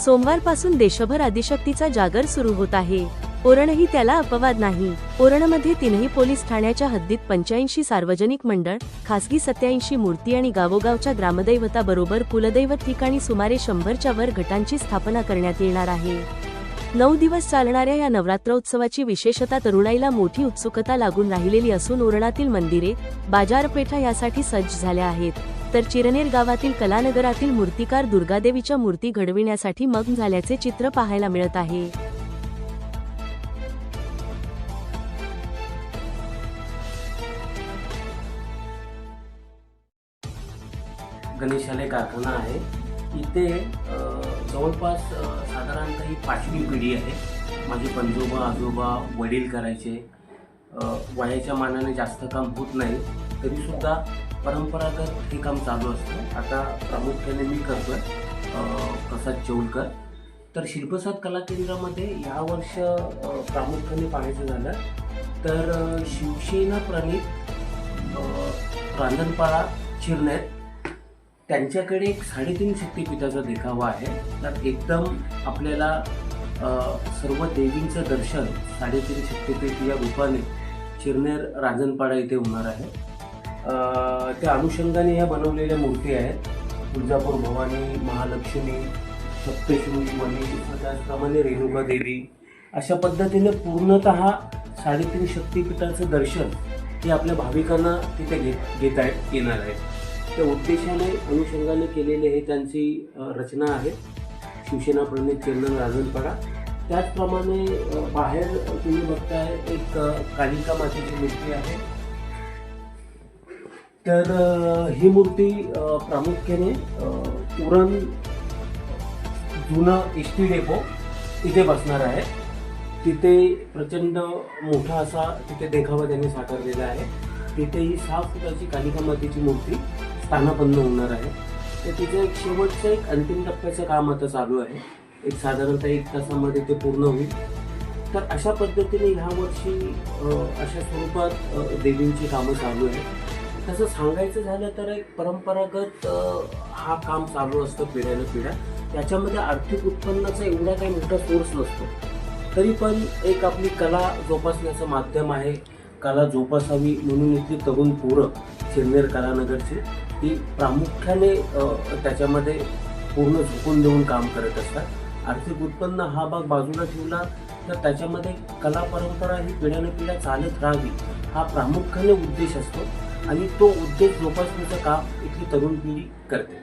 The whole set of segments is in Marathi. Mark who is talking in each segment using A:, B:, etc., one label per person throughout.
A: सोमवारपासून देशभर आदिशक्तीचा जागर सुरू होत आहे. ओरणही त्याला अपवाद नाही. ओरणमध्ये तीनही पोलीस ठाण्याच्या हद्दीत पंच्याऐंशी सार्वजनिक मंडळ खासगी सत्याऐंशी मूर्ती आणि गावोगावच्या ग्रामदैवताबरोबर कुलदैवत ठिकाणी सुमारे शंभरच्या वर गटांची स्थापना करण्यात येणार आहे. नऊ दिवस चालणाऱ्या या नवरात्रोत्सवाची विशेषता तरुणाईला मोठी उत्सुकता लागून राहिलेली असून ओरणातील मंदिरे बाजारपेठा यासाठी सज्ज झाल्या आहेत. तर चिरनेर गावातील कलानगरातील मूर्तिकार दुर्गादेवीच्या मूर्ती घडविण्यासाठी मग्न झाल्याचे चित्र पाहायला मिळत आहे.
B: गणेशालय कारखाना आहे. इथे जवळपास साधारणतः ही पाचवी पिढी आहे. माझे पंजोबा आजोबा वडील करायचे. वयाच्या मानाने जास्त काम होत नाही. तरीसुद्धा परंपरागत हे काम चालू असतं. आता प्रामुख्याने मी करतो प्रसाद चौलकर. तर शिल्पसाद कला केंद्रामध्ये ह्या वर्ष प्रामुख्याने पाहायचं झालं तर शिवसेना प्रणित अ, रांजणपाडा त्यांच्याकडे एक साडेतीन शक्तिपीठाचा देखावा आहे. तर एकदम आपल्याला सर्व देवींचं दर्शन साडेतीन शक्तिपीठ या रूपाने चिरनेर राजनपाडा इथे होणार आहे. त्या अनुषंगाने या बनवलेल्या मूर्ती आहेत. तुळजापूर भवानी महालक्ष्मी सप्तशृंगी मणी त्याचप्रमाणे रेणुका देवी. अशा पद्धतीने पूर्णतः साडेतीन शक्तिपीठाचं दर्शन हे आपल्या भाविकांना तिथे घेत घेता येणार आहे. त्या उद्देशाने अनुषंगाने केलेले हे त्यांची रचना आहे. शिवसेना प्रणित चंदन राजनपाडा त्याचप्रमाणे बाहेर तुम्ही बघताय एक कालिका मातेची मूर्ती आहे. तर ही मूर्ती प्रामुख्याने उरण जुनं एस टी डेपो तिथे बसणार आहे. तिथे प्रचंड मोठा असा तिथे देखावा त्यांनी साकारलेला आहे. तिथे ही सहा फुटाची कालिका मातेची मूर्ती स्थानापन्न होणार आहे. तर तिचं एक शेवटचं एक अंतिम टप्प्याचं काम आता चालू आहे. एक साधारणतः एक तासामध्ये ते पूर्ण होईल. तर अशा पद्धतीने ह्या वर्षी अशा स्वरूपात देवींची कामं चालू आहेत. तसं सांगायचं झालं तर एक परंपरागत हा काम चालू असतं पिढ्यानं पिढ्या. त्याच्यामध्ये आर्थिक उत्पन्नाचा एवढा काही मोठा सोर्स नसतो. तरी पण एक आपली कला जोपासण्याचं माध्यम आहे. कला जोपासावी म्हणून इथली तरुण पोरं चिरनेर कलानगरची. ती प्रामुख्याने त्याच्यामध्ये पूर्ण झुकून देऊन काम करत असतात. आर्थिक उत्पन्न हा भाग बाजूला ठेवला तर त्याच्यामध्ये कला परंपरा ही पिढ्याने पिढ्या चालत राहावी हा प्रामुख्याने उद्देश असतो आणि तो उद्देश जोपासण्याचं काम इथली तरुण पिढी करते.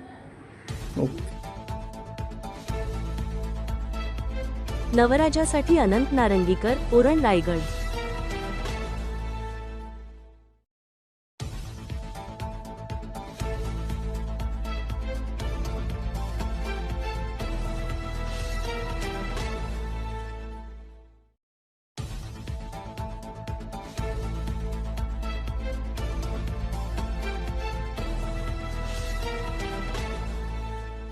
A: नवराजासाठी अनंत नारंगीकर ओरण रायगड